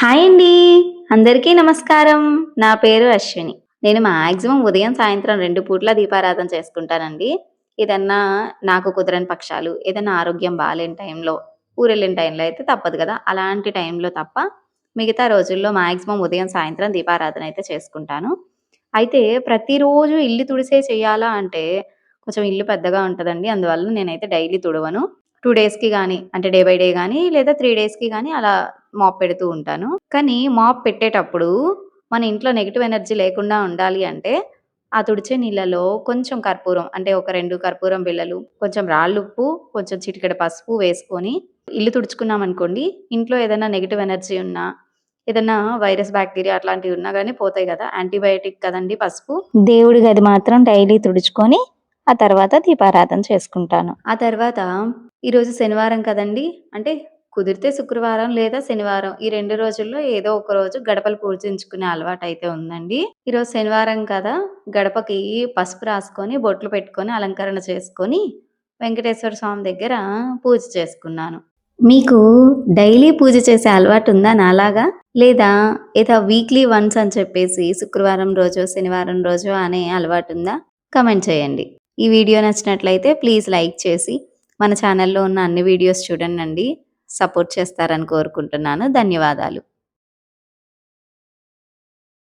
Hi అండి. అందరికీ నమస్కారం. నా పేరు అశ్విని. నేను మాక్సిమం ఉదయం సాయంత్రం రెండు పూట్ల దీపారాధన చేసుకుంటానండి. ఏదన్నా నాకు కుదరని పక్షాలు ఏదైనా ఆరోగ్యం బాగాలేని టైంలో ఊరెళ్ళిన టైంలో అయితే తప్పదు కదా. అలాంటి టైంలో తప్ప మిగతా రోజుల్లో మాక్సిమం ఉదయం సాయంత్రం దీపారాధన అయితే చేసుకుంటాను. అయితే ప్రతిరోజు ఇల్లు తుడిసే చేయాలా అంటే కొంచెం ఇల్లు పెద్దగా ఉంటుందండి. అందువల్ల నేనైతే డైలీ తుడవను. టూ డేస్కి కానీ అంటే డే బై డే కానీ లేదా త్రీ డేస్కి కానీ అలా మాప్ పెడుతూ ఉంటాను. కానీ మాప్ పెట్టేటప్పుడు మన ఇంట్లో నెగిటివ్ ఎనర్జీ లేకుండా ఉండాలి అంటే ఆ తుడిచే నీళ్ళలో కొంచెం కర్పూరం అంటే ఒక రెండు కర్పూరం బిళ్ళలు కొంచెం రాళ్ళుప్పు కొంచెం చిటికెడ పసుపు వేసుకొని ఇల్లు తుడుచుకున్నాం అనుకోండి ఇంట్లో ఏదైనా నెగిటివ్ ఎనర్జీ ఉన్నా ఏదైనా వైరస్ బ్యాక్టీరియా అట్లాంటివి ఉన్నా కానీ పోతాయి కదా యాంటీబయాటిక్ కదండి పసుపు? దేవుడి గది మాత్రం డైలీ తుడుచుకొని ఆ తర్వాత దీపారాధన చేసుకుంటాను. ఆ తర్వాత ఈరోజు శనివారం కదండి. అంటే కుదిరితే శుక్రవారం లేదా శనివారం. ఈ రెండు రోజుల్లో ఏదో ఒక రోజు గడపలు పూజించుకునే అలవాటు అయితే ఉందండి ఈరోజు శనివారం కదా. గడపకి పసుపు రాసుకొని బొట్లు పెట్టుకొని అలంకరణ చేసుకొని వెంకటేశ్వర స్వామి దగ్గర పూజ చేసుకున్నాను. మీకు డైలీ పూజ చేసే అలవాటు ఉందా నాలాగా? లేదా ఏదో వీక్లీ వన్స్ అని చెప్పేసి శుక్రవారం రోజు శనివారం రోజు అనే అలవాటు ఉందా? కమెంట్ చేయండి. ఈ వీడియో నచ్చినట్లయితే ప్లీజ్ లైక్ చేసి మన ఛానల్లో ఉన్న అన్ని వీడియోస్ చూడండి సపోర్ట్ చేస్తారని కోరుకుంటున్నాను. ధన్యవాదాలు.